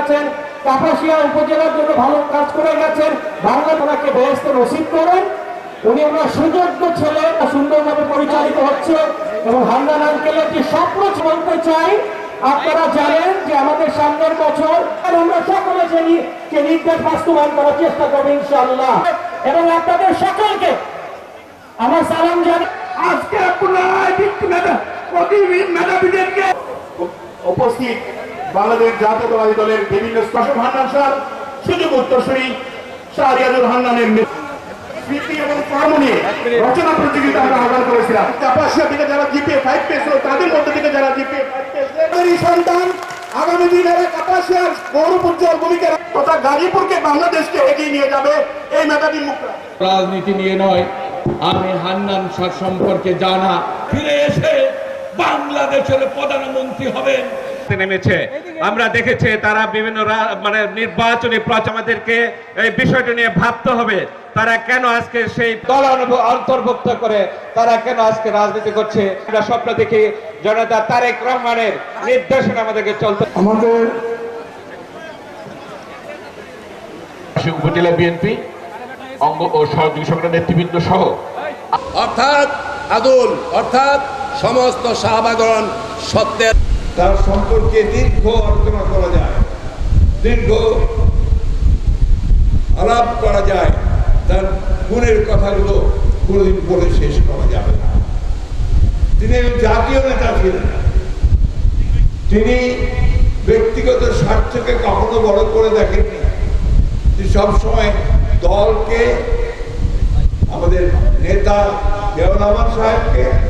আছেন। উপজেলার জন্য ভালো কাজ করে গেছেন। বাংলা ওনাকে ব্যস্ত নসিব করেন। উনি ওনার সুযোগ্য ছেলে সুন্দরভাবে পরিচালিত হচ্ছে এবং হান্নান যে স্বপ্ন বলতে চাই। আপনারা জানেন যে আমাদের সামনের বছর আমরা সকলে জানি যে নির্দেশ করার চেষ্টা করব ইনশাল্লাহ এবং আপনাদের সকলকে আমার সালাম জানাই। আজকে আপনার মেধাবীদেরকে উপস্থিত বাংলাদেশ জাতীয়তাবাদী দলের বিভিন্ন স্তর হান্নান স্যার, সুযোগ উত্তরসূরি শাহরিয়াজুল হান্নানের যারা সন্তান আগামী বাংলাদেশকে এগিয়ে নিয়ে যাবে এই রাজনীতি নিয়ে নয়, আমি হান্নান সম্পর্কে জানা। ফিরে এসে বাংলাদেশের প্রধানমন্ত্রী হবেন। নেমেছে। আমরা দেখেছি তারা বিভিন্ন মানে নির্বাচনী প্রচার আমাদেরকে এই বিষয়টা নিয়ে ভাবতে হবে। তারা কেন আজকে সেই দল অন্তর্ভুক্ত করে তারা কেন আজকে রাজনীতি করছে? আমরা স্বপ্ন দেখি জনতা তারেক রহমানের নির্দেশনা আমাদেরকে চলতে আমাদের উপজেলা বিএনপি অঙ্গ ও সহযোগী সংগঠনের নেতৃবৃন্দ সহ অর্থাৎ আদুল অর্থাৎ সমস্ত শাহবাগরণ সত্যের তার সম্পর্কে দীর্ঘ আলোচনা করা যায়। দীর্ঘ আলাপ করা যায়। তার গুণের কথাগুলো কোনোদিন বলে শেষ করা যাবে না। তিনি জাতীয় নেতা ছিলেন। তিনি ব্যক্তিগত স্বার্থকে কখনো বড় করে দেখেননি। তিনি সবসময় দলকে, আমাদের নেতা দেওয়ান সাহেবকে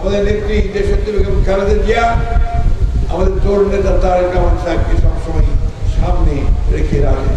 আমাদের নেত্রী দেশত্রী খেলাদের খালেদা জিয়া, আমাদের তরুণ নেতা তারেক আমার সাহেবকে সবসময় সামনে রেখে রাখে।